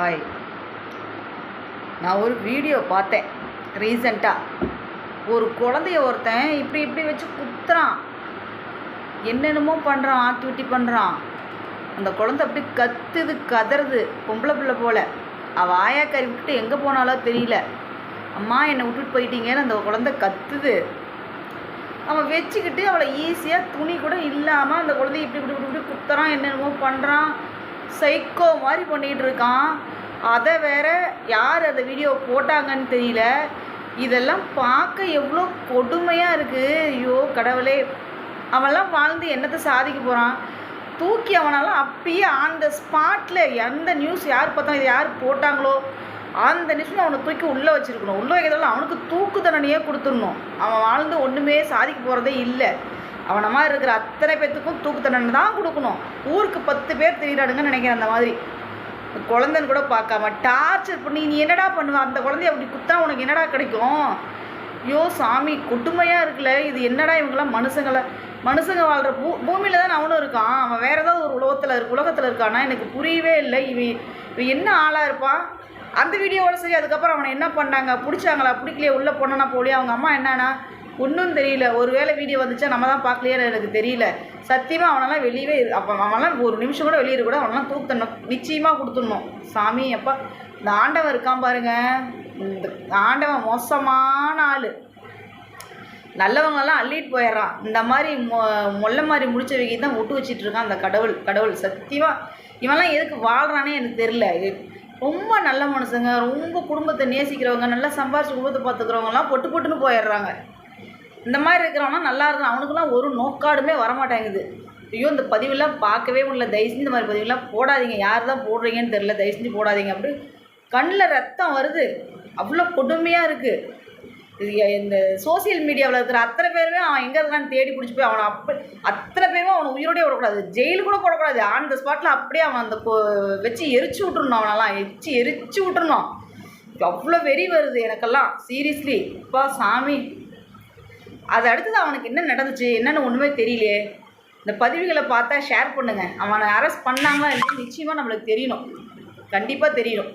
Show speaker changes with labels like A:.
A: Hi நான் ஒரு video பார்த்தேன் ரீசண்டாக ஒரு குழந்தைய ஒருத்தன் இப்படி இப்படி வச்சு குத்துறான். என்னென்னமோ பண்ணுறான் ஆக்டிவிட்டி பண்ணுறான் அந்த குழந்தை அப்படி கத்துது கதறுது பொம்பளை பிள்ளை போல். அவள் ஆயாக்காரி விட்டுட்டு எங்கே போனாலோ தெரியல. அம்மா என்னை விட்டுட்டு போயிட்டீங்கன்னு அந்த குழந்தை கத்துது. அவன் வச்சுக்கிட்டு அவளை ஈஸியாக துணி கூட இல்லாமல் அந்த குழந்தைய இப்படி இப்படி இப்படி இப்படி குத்துறான் என்னென்னமோ பண்ணுறான் சைக்கோ மாதிரி பண்ணிகிட்டு இருக்கான். அதை வேற யார் அதை வீடியோ போட்டாங்கன்னு தெரியல. இதெல்லாம் பார்க்க எவ்வளோ கொடுமையாக இருக்குது ஐயோ கடவுளே. அவன்லாம் வாழ்ந்து என்னத்தை சாதிக்க போகிறான் தூக்கி அவனெல்லாம் அப்பயே அந்த ஸ்பாட்டில் எந்த நியூஸ் யார் பார்த்தா இது யார் போட்டாங்களோ அந்த நிமிஷம் அவனை தூக்கி உள்ளே வச்சுருக்கணும். உள்ளே வைக்கிறதால அவனுக்கு தூக்கு தண்டனையே கொடுத்துடணும். அவன் வாழ்ந்து ஒன்றுமே சாதிக்க போகிறதே இல்லை. அவனை மாதிரி இருக்கிற அத்தனை பேர்த்துக்கும் தூக்கு தண்டனை தான் கொடுக்கணும். ஊருக்கு பத்து பேர் தெரியுறானுங்கன்னு நினைக்கிறேன் அந்த மாதிரி. குழந்தைன்னு கூட பார்க்காம டார்ச்சர் பண்ணி நீ என்னடா பண்ணுவ? அந்த குழந்தைய அப்படி குத்தா உனக்கு என்னடா கிடைக்கும்? ஐயோ சாமி கொடுமையாக இருக்குல்ல. இது என்னடா இவங்கெல்லாம் மனுஷங்களை? மனுஷங்க வாழ்கிற பூ பூமியில் தான் அவனும் இருக்கான். அவன் வேறு ஏதாவது ஒரு உலகத்தில் இருக்கு உலகத்தில் இருக்கானா எனக்கு புரியவே இல்லை. இவன் இவன் என்ன ஆளாக இருப்பான்? அந்த வீடியோவோட சரி அதுக்கப்புறம் அவனை என்ன பண்ணாங்க? பிடிச்சாங்களா? பிடிக்கலையே? உள்ளே போனோன்னா போலியே? அவங்க அம்மா என்னன்னா ஒன்றும் தெரியல. ஒரு வேளை வீடியோ வந்துச்சா நம்ம தான் பார்க்கலையான்னு எனக்கு தெரியல. சத்தியமாக அவனெல்லாம் வெளியவே அப்போ அவனெல்லாம் ஒரு நிமிஷம் கூட வெளியே கூட அவனெல்லாம் தூக்கு நிச்சயமாக கொடுத்துடணும். சாமி அப்பா இந்த ஆண்டவன் இருக்கான் பாருங்க. இந்த ஆண்டவன் மோசமான ஆள். நல்லவங்கெல்லாம் அள்ளிட்டு போயிடுறான். இந்த மாதிரி மொ மொல்ல மாதிரி முடிச்சவங்க தான் விட்டு வச்சிட்டு இருக்கான் அந்த கடவுள் கடவுள். சத்தியமாக இவன்லாம் எதுக்கு வாழ்கிறானே எனக்கு தெரில இது ரொம்ப நல்ல மனுஷங்க. ரொம்ப குடும்பத்தை நேசிக்கிறவங்க. நல்லா சம்பாரிச்சு குடும்பத்தை பார்த்துக்கிறவங்கலாம் பொட்டு பொட்டுன்னு போயிடுறாங்க. இந்த மாதிரி இருக்கிறவனா நல்லா இருக்கான். அவனுக்குலாம் ஒரு நோக்காடுமே வரமாட்டேங்குது. ஐயோ இந்த பதிவுலாம் பார்க்கவே முடியல. தயவு செஞ்சு இந்த மாதிரி பதிவுலாம் போடாதீங்க. யார் தான் போடுறீங்கன்னு தெரில தயவு செஞ்சு போடாதீங்க. அப்படி கண்ணில் ரத்தம் வருது. அவ்வளோ கொடுமையாக இருக்குது இது இந்த சோஷியல் மீடியாவில் இருக்கிற அத்தனை பேருமே அவன் எங்கே இருக்கான்னு தேடி பிடிச்சி போய் அவனை அப்போ அத்தனை பேருமே அவனை உயிரோடய விடக்கூடாது. ஜெயிலு கூட போடக்கூடாது. ஆன் த ஸ்பாட்டில் அப்படியே அவன் அந்த கொ- வச்சு எரிச்சு விட்டுருணும் அவனெல்லாம். எரிச்சு எரிச்சு விட்டுருணும் அவ்வளோ வெறி வருது எனக்கெல்லாம். சீரியஸ்லி அப்பா சாமி. அது அடுத்தது அவனுக்கு என்ன நடந்துச்சு? என்னென்னு ஒன்றுமே தெரியலையே. இந்த பதிவுகளை பார்த்தா ஷேர் பண்ணுங்கள் அவனை அரெஸ்ட் பண்ணாங்களா இல்லைன்னு நிச்சயமாக நம்மளுக்கு தெரியணும். கண்டிப்பாக தெரியணும்.